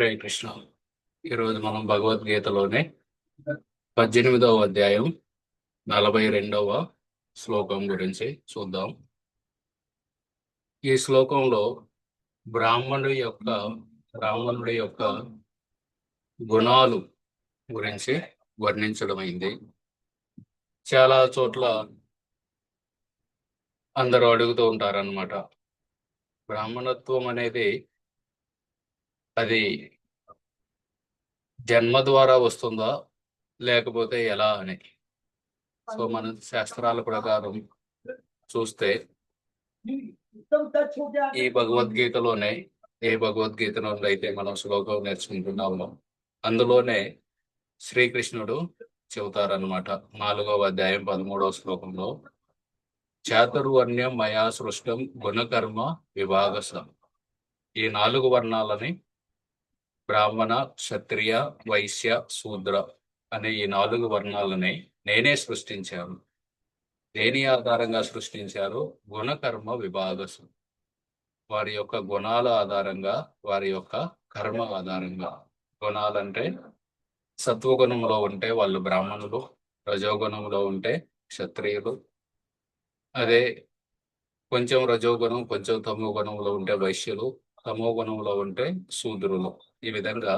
హరే కృష్ణ ఈరోజు మనం భగవద్గీతలోనే పద్దెనిమిదవ అధ్యాయం నలభై రెండవ శ్లోకం గురించి చూద్దాం. ఈ శ్లోకంలో బ్రాహ్మణుడి యొక్క బ్రాహ్మణుడి యొక్క గుణాలు గురించి వర్ణించడమైంది. చాలా చోట్ల అందరూ అడుగుతూ ఉంటారన్నమాట. బ్రాహ్మణత్వం అనేది అది జన్మ ద్వారా వస్తుందా? లేకపోతే ఎలా అని? సో మన శాస్త్రాల ప్రకారం చూస్తే ఈ భగవద్గీతలోనే ఏ భగవద్గీతలో అయితే మనం శ్లోకం నేర్చుకుంటున్నామో. అందులోనే శ్రీకృష్ణుడు చెబుతారనమాట నాలుగవ అధ్యాయం పదమూడవ శ్లోకంలో చాతుర్వర్ణ్యం మయా సృష్టం గుణకర్మ విభాగసం ఈ నాలుగు వర్ణాలని బ్రాహ్మణ క్షత్రియ వైశ్య శూద్ర అనే ఈ నాలుగు వర్ణాలని నేనే సృష్టించాను. దేని ఆధారంగా సృష్టించారు గుణకర్మ విభాగసు. వారి యొక్క గుణాల ఆధారంగా వారి యొక్క కర్మ ఆధారంగా. గుణాలంటే సత్వగుణంలో ఉంటే వాళ్ళు బ్రాహ్మణులు రజోగుణంలో ఉంటే క్షత్రియులు. అదే కొంచెం రజోగుణం కొంచెం తమో గుణంలో ఉంటే వైశ్యులు తమోగుణంలో ఉంటే శూద్రులు ఈ విధంగా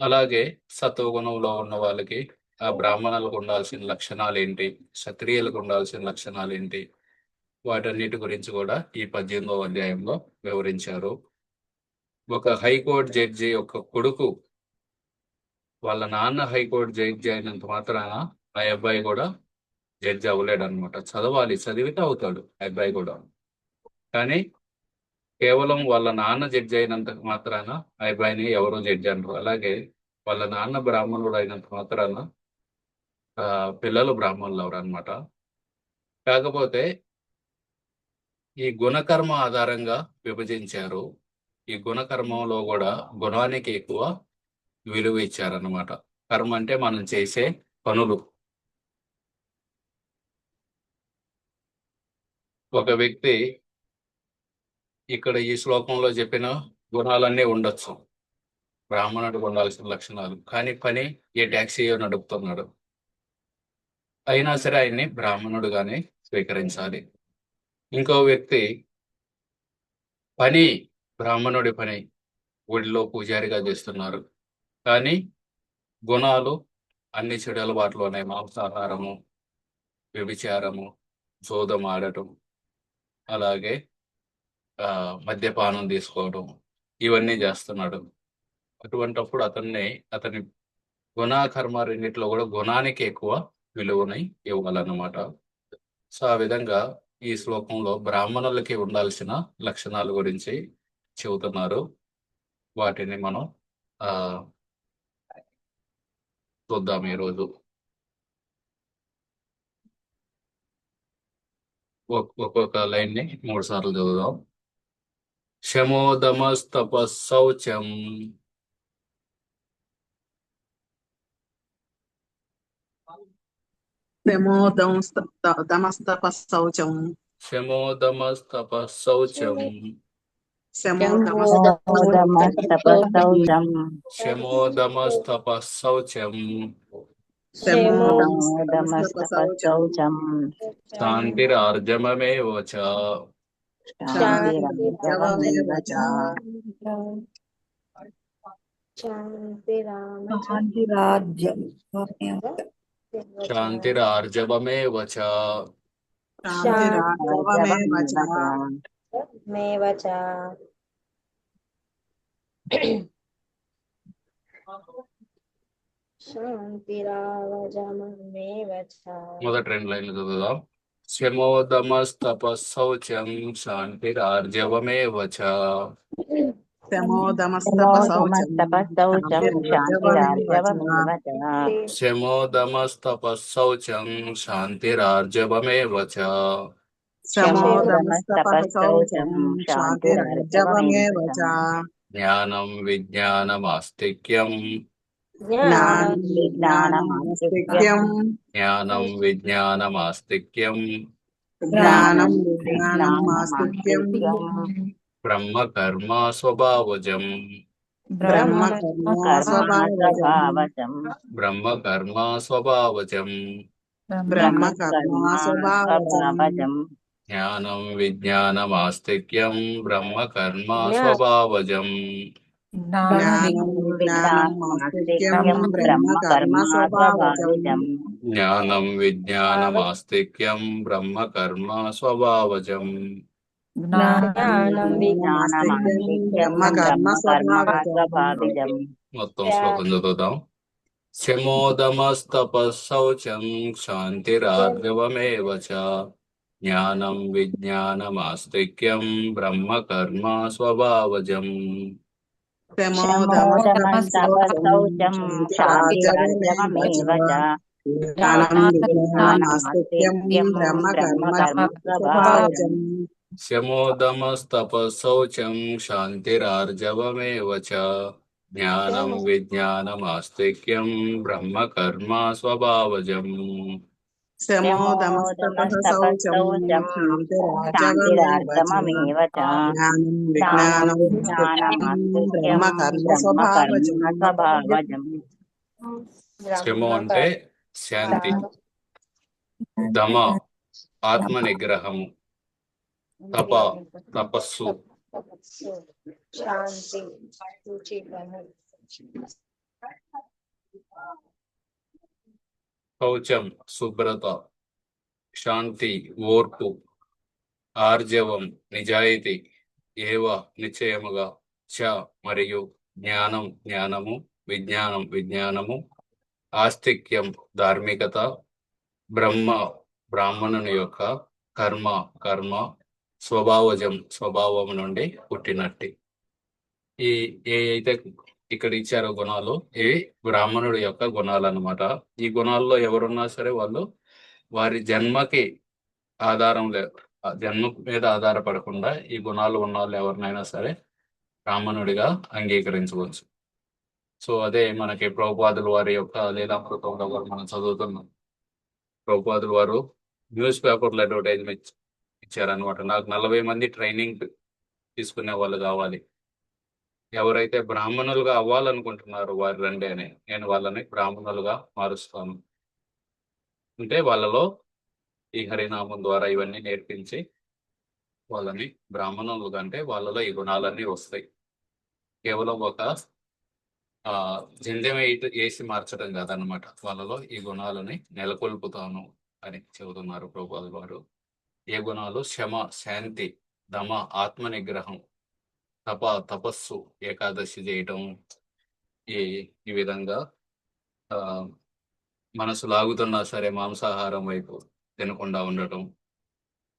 అలాగే సత్వగుణంలో ఉన్న వాళ్ళకి ఆ బ్రాహ్మణులకు ఉండాల్సిన లక్షణాలు ఏంటి క్షత్రియులకు ఉండాల్సిన లక్షణాలు ఏంటి వాటన్నిటి గురించి కూడా ఈ పద్దెనిమిదవ అధ్యాయంలో వివరించారు. ఒక హైకోర్టు జడ్జి యొక్క కొడుకు వాళ్ళ నాన్న హైకోర్టు జడ్జి అయినంత మాత్రాన ఆ అబ్బాయి కూడా జడ్జి అవ్వలేడు అనమాట చదవాలి చదివితే అవుతాడు ఆ అబ్బాయి కూడా. కానీ కేవలం వాళ్ళ నాన్న జడ్జి అయినంత మాత్రాన అబ్బాయిని ఎవరో జడ్జి అంటారు అలాగే వాళ్ళ నాన్న బ్రాహ్మణుడు అయినంత మాత్రాన పిల్లలు బ్రాహ్మణులు ఎవరు అనమాట కాకపోతే ఈ గుణకర్మ ఆధారంగా విభజించారు. ఈ గుణకర్మంలో కూడా గుణానికి ఎక్కువ విలువ ఇచ్చారన్నమాట. కర్మ అంటే మనం చేసే పనులు. ఒక వ్యక్తి ఇక్కడ ఈ శ్లోకంలో చెప్పిన గుణాలన్నీ ఉండొచ్చు. బ్రాహ్మణుడికి ఉండాల్సిన లక్షణాలు. కానీ పని ఏ ట్యాక్సీ నడుపుతున్నాడు. అయినా సరే ఆయన్ని బ్రాహ్మణుడుగానే స్వీకరించాలి. ఇంకో వ్యక్తి పని బ్రాహ్మణుడి పని గుడిలో పూజారిగా చేస్తున్నారు. కానీ గుణాలు అన్ని చెడు అలవాట్లోనే మాంసాహారము వ్యభిచారము జోదం ఆడటం అలాగే మద్యపానం తీసుకోవడం ఇవన్నీ చేస్తున్నాడు. అటువంటప్పుడు అతన్ని అతని గుణాకర్మ రెండిట్లో కూడా గుణానికి ఎక్కువ విలువని ఇవ్వాలన్నమాట. సో ఆ విధంగా ఈ శ్లోకంలో బ్రాహ్మణులకి ఉండాల్సిన లక్షణాల గురించి చెబుతున్నారు. వాటిని మనం ఆ చూద్దాం ఈరోజు. ఒక్కొక్క లైన్ని మూడు సార్లు చదువుదాం. శమోదమస్తపశౌచం దమస్తపశౌచం శమోదమస్తపశౌచం శమోదమస్తపశౌచం శమోదమస్తపశౌచం శమోదమస్తపశౌచం శాంతిరార్జమమేవ చ శాంతిరాజవమేవ చ శాంతిరాజ్యం శాంతిరార్జవమేవ చ శాంతిరాఘవమేవ చ మేవ చ శాంతిరావజమేవ చ మొదటి రెండు లైన్లు చదువుదాం శమోదమస్తపశౌచం శాంతిరార్జవమేవ చ శమోదమస్తపశౌచం శమోదమస్తపశౌచం శాంతిరాజవమేవ చ శమోదమస్తపశౌచం జ్ఞానం విజ్ఞానమాస్తిక్యం జ్ఞానం విజ్ఞానమాస్తిక్యం బ్రహ్మ కర్మ స్వభావజం బ్రహ్మ కర్మ స్వభావజం బ్రహ్మ కర్మ స్వభావజం బ్రహ్మ కర్మ స్వభావజం స్వభావజం జ్ఞానం విజ్ఞానమాస్తిక్యం బ్రహ్మ కర్మ స్వభావజం జ్ఞానం విజ్ఞానం ఆస్తిక్యం బ్రహ్మ కర్మ స్వభావజం జ్ఞానం విజ్ఞానమాస్తిక్యం బ్రహ్మ కర్మ స్వభావజం జ్ఞానం జ్ఞానమాస్తిక్యం బ్రహ్మ కర్మ స్వభావిజం మొత్తం శ్లోకం చదువుదాం శమోదమస్తపశౌచం శాంతిరార్జవమేవ చ జ్ఞానం విజ్ఞానమాస్తిక్యం బ్రహ్మ కర్మ స్వభావజం శౌచం శాంతిరాజ్యమేవ చ జ్ఞానం విజ్ఞానమాస్తిక్యం బ్రహ్మ కర్మ జ్ఞానం శమో అంటే శాంతి దమ ఆత్మ నిగ్రహము తప తపస్సు శాంతి శౌచం శుభ్రత శాంతి ఓర్పు ఆర్జవం నిజాయితీ ఏవ నిశ్చయముగా చ మరియు జ్ఞానం జ్ఞానము విజ్ఞానం విజ్ఞానము ఆస్తిక్యం ధార్మికత బ్రహ్మ బ్రాహ్మణుని యొక్క కర్మ కర్మ స్వభావజం స్వభావం నుండి పుట్టినట్టి. ఈ ఏ అయితే ఇక్కడ ఇచ్చారు గుణాలు. ఇవి బ్రాహ్మణుడి యొక్క గుణాలు అన్నమాట ఈ గుణాల్లో ఎవరున్నా సరే వాళ్ళు వారి జన్మకి ఆధారం లే జన్మ మీద ఆధారపడకుండా ఈ గుణాలు ఉన్న వాళ్ళు ఎవరినైనా సరే బ్రాహ్మణుడిగా అంగీకరించవచ్చు. సో అదే మనకి ప్రభుపాదుల వారి యొక్క లీలామృతంలో మనం చదువుతున్నాం. ప్రభుపాదుల వారు న్యూస్ పేపర్లో అడ్వర్టైజ్మెంట్ ఇచ్చారనమాట నాకు నలభై మంది ట్రైనింగ్ తీసుకునే వాళ్ళు కావాలి. ఎవరైతే బ్రాహ్మణులుగా అవ్వాలనుకుంటున్నారో వారి రండి అని నేను వాళ్ళని బ్రాహ్మణులుగా మారుస్తాను. అంటే వాళ్ళలో ఈ హరినామం ద్వారా ఇవన్నీ నేర్పించి వాళ్ళని బ్రాహ్మణులుగా అంటే వాళ్ళలో ఈ గుణాలన్నీ వస్తాయి. కేవలం ఒక ఆ జంధ్యం వేసి మార్చడం కాదనమాట వాళ్ళలో ఈ గుణాలని నెలకొల్పుతాను అని చెబుతున్నారు ప్రభుత్వ వారు. ఏ గుణాలు? శమ శాంతి దమ ఆత్మ నిగ్రహం తప తపస్సు ఏకాదశి చేయటం ఈ ఈ విధంగా ఆ మనసు లాగుతున్నా సరే మాంసాహారం వైపు తినకుండా ఉండటం.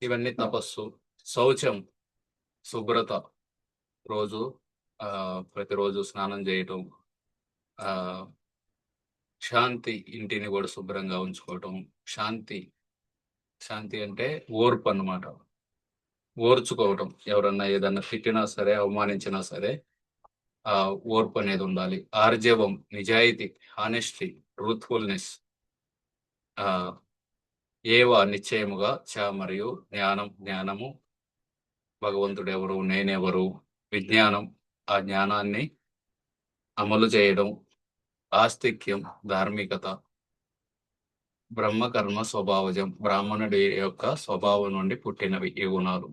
ఇవన్నీ తపస్సు శౌచం శుభ్రత రోజు ఆ ప్రతిరోజు స్నానం చేయటం ఆ శాంతి ఇంటిని కూడా శుభ్రంగా ఉంచుకోవటం. శాంతి శాంతి అంటే ఓర్పు అన్నమాట. ఓర్చుకోవటం. ఎవరన్నా ఏదన్నా తిట్టినా సరే అవమానించినా సరే ఆ ఓర్పు అనేది ఉండాలి. ఆర్జవం నిజాయితీ హానెస్టీ ట్రూత్ఫుల్నెస్ ఆ ఏవా నిశ్చయముగా చ మరియు జ్ఞానం జ్ఞానము భగవంతుడు ఎవరు నేనెవరు విజ్ఞానం ఆ జ్ఞానాన్ని అమలు చేయడం ఆస్తిక్యం ధార్మికత బ్రహ్మకర్మ స్వభావజం బ్రాహ్మణుడి యొక్క స్వభావం నుండి పుట్టినవి ఈ గుణాలు.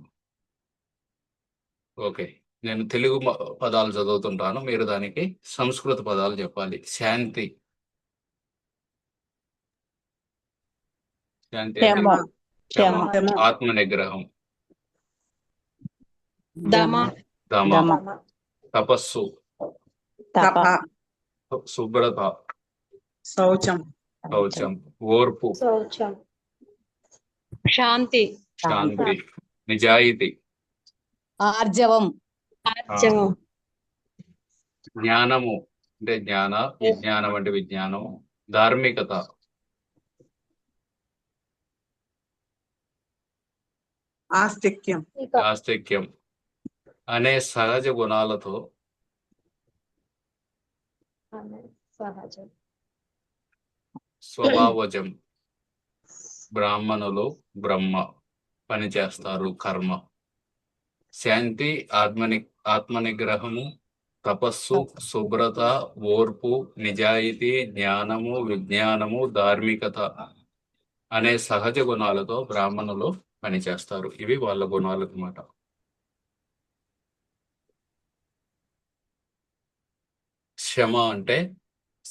ఓకే. నేను తెలుగు పదాలు చదువుతుంటాను. మీరు దానికి సంస్కృత పదాలు చెప్పాలి. శాంతి. శాంతి. ఆత్మ నిగ్రహం దమ దమ దమ తపస్సు. తప. తప శుభ్రత శౌచం. శౌచం ఓర్పు. శౌచం. శాంతి. శాంతి. నిజాయితీ. ఆర్జవం. జ్ఞానము. అంటే జ్ఞాన విజ్ఞానం అంటే విజ్ఞానము ధార్మికత. ఆస్తిక్యం. అనే సహజ గుణాలతో సహజం స్వభావజం. బ్రాహ్మణులు బ్రహ్మ పనిచేస్తారు కర్మ. శాంతి ఆత్మని ఆత్మనిగ్రహము తపస్సు శుభ్రత ఓర్పు నిజాయితీ జ్ఞానము విజ్ఞానము ధార్మికత అనే సహజ గుణాలతో బ్రాహ్మణులు పనిచేస్తారు ఇవి వాళ్ళ గుణాలు అన్నమాట క్షమ అంటే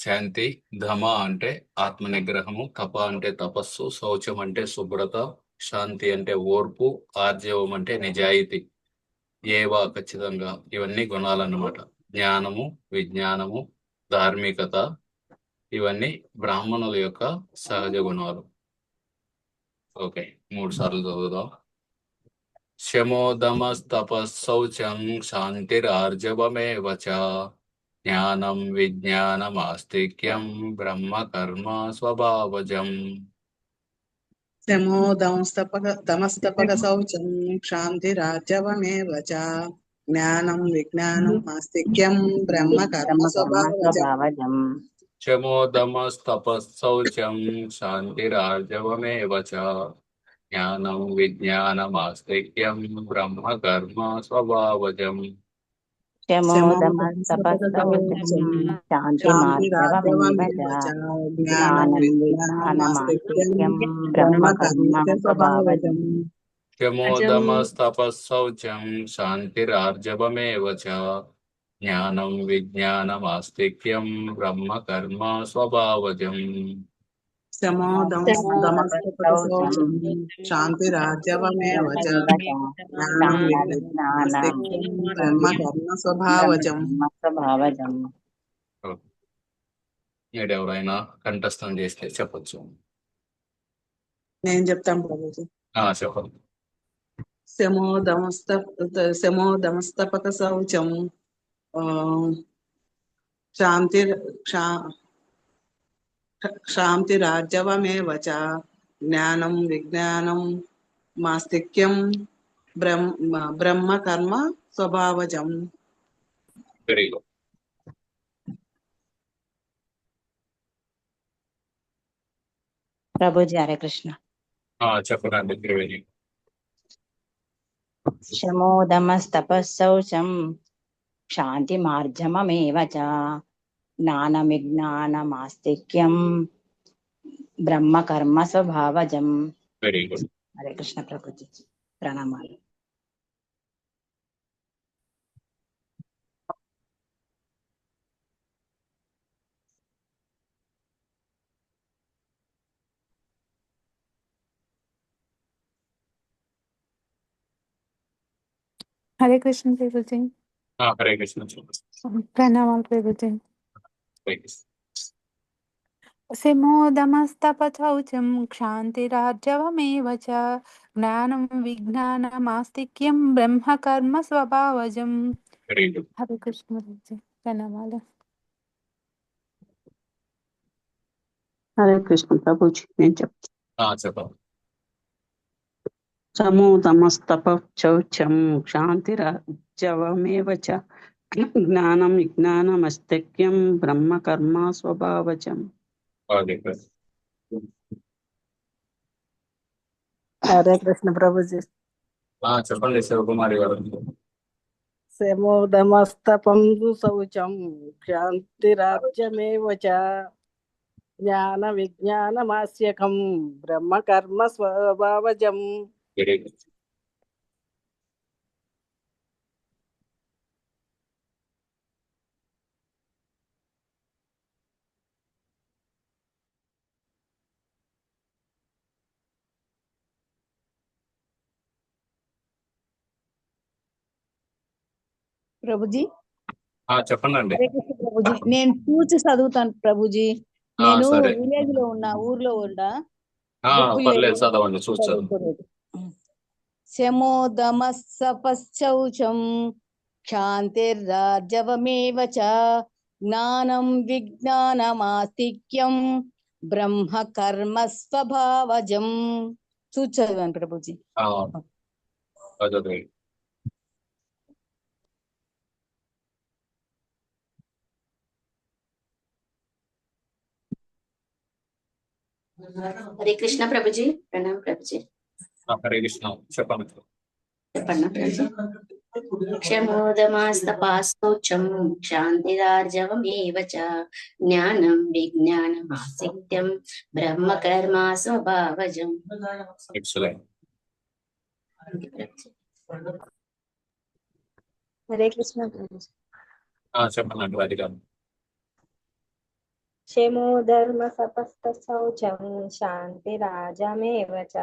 శాంతి ధమ అంటే ఆత్మ నిగ్రహము తప అంటే తపస్సు శౌచం అంటే శుభ్రత శాంతి అంటే ఓర్పు ఆర్జవం అంటే నిజాయితీ. ఏవా ఖచ్చితంగా ఇవన్నీ గుణాలన్నమాట. జ్ఞానము విజ్ఞానము ధార్మికత ఇవన్నీ బ్రాహ్మణుల యొక్క సహజ గుణాలు. ఓకే మూడు సార్లు చదువుదాం. శమోదమస్తపశౌచం శాంతిరార్జవమేవ చ జ్ఞానం విజ్ఞానమాస్తిక్యం బ్రహ్మ కర్మ స్వభావజం శమో దంస్తపక దమస్తపక శౌచం క్షాంతిరాజవమేవ చ జ్ఞానం విజ్ఞానం ఆస్తిక్యం బ్రహ్మ కర్మ స్వభావజం స్వభావజం శమోదమస్తపశౌచం శాంతిరార్జవమేవ చ జ్ఞానం విజ్ఞానమాస్తిక్యం బ్రహ్మ కర్మ స్వభావజం శమోదమస్తపశౌచం శాంతి మార్జవమేవ చ జ్ఞానం విజ్ఞానమాస్తిక్యం బ్రహ్మ కర్మ స్వభావజం శమోదమస్తపశౌచం శాంతిరార్జవమేవ చ జ్ఞానం విజ్ఞానమాస్తిక్యం బ్రహ్మ కర్మ స్వభావజం శమో దమస్తపక శౌచం శాంతిరాజవమేవ చ జ్ఞానం విజ్ఞానమాస్తిక్యం బ్రహ్మ కర్మ స్వభావజం స్వభావజం మీరు ఎవరైనా కంఠస్థం చేస్తే చెప్పొచ్చు నేను చెప్తాను ప్రభుజీ ఆ చెప్పండి శమో దమస్త శమో దమస్తపక శౌచం ఆ, శాంతి క్షా శాంతిరాజవమేవ చ జ్ఞానం విజ్ఞానం మాస్తిక్యం బ్రహ్మ బ్రహ్మ కర్మ స్వభావజం వెరీ గుడ్ ప్రభుజీ హరే కృష్ణ చెప్పండి త్రివేణి శమోదమస్తపశౌచం శాంతి మార్జమమేవ చ జ్ఞానమిజ్ఞానమాస్తిక్యం బ్రహ్మ కర్మ స్వభావజం వెరీ గుడ్ హరే కృష్ణ ప్రభుజీ ప్రణామాలు హరే కృష్ణ ప్రభుజీ హరే కృష్ణ చెప్పండి. ప్రణామాలు ప్రభుజీ హరే కృష్ణ. శమోదమస్తపచౌచం క్షాంతిరార్జవమేవ చ జ్ఞానం విజ్ఞానమాస్తిక్యం బ్రహ్మ కర్మ స్వభావజం వెరీ గుడ్ హరే కృష్ణ ప్రభుజీ ప్రణామాలు హరే కృష్ణ ప్రభుజీ నేను చెప్తాను ఆ, చెప్పండి సమూతమస్తప శౌచం శాంతిరాజవమేవ చ జ్ఞానం విజ్ఞానమస్తిక్యం బ్రహ్మ కర్మ స్వభావజం హరే కృష్ణ. హరే కృష్ణ ప్రభుజీ ఆ, చెప్పండి శివకుమారి గారు. శమోదమస్తపం శౌచం శాంతిరాజ్యమేవ చ జ్ఞాన విజ్ఞానమాస్యకం బ్రహ్మ కర్మ స్వభావజం। ప్రభుజీ? చెప్పండి అండి ప్రభుజీ. నేను చూసి చదువుతాను ప్రభుజీ. నేను విలేజ్లో ఉన్నా ఊర్లో. చదవండి చదవండి చదువుకోలేదు. శమోదమస్సపశ్చౌచం క్షాంతిర్రాజవమేవ చ జ్ఞానం విజ్ఞానమాస్తిక్యం బ్రహ్మ కర్మ స్వభావజం చూసి చదివాను ప్రభుజీ. హరే కృష్ణ ప్రభుజీ ప్రణామ్ ప్రభుజీ. హరే కృష్ణ. చెప్పండి క్షాంతిరార్జవమేవ చ జ్ఞానం విజ్ఞానమాసిక్త్యం బ్రహ్మకర్మ స్వభావజం ఎక్సలెంట్ హరే కృష్ణ చెప్పండి రాధిక. క్షమో ధర్మ సపస్త శౌచం శాంతి రాజమేవ చ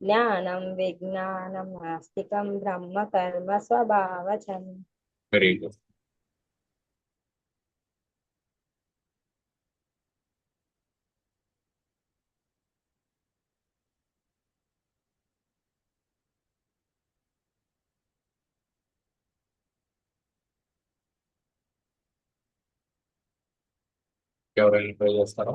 జ్ఞానం విజ్ఞానం నాస్తికం బ్రహ్మ ఎవరైనా ట్రై చేస్తారా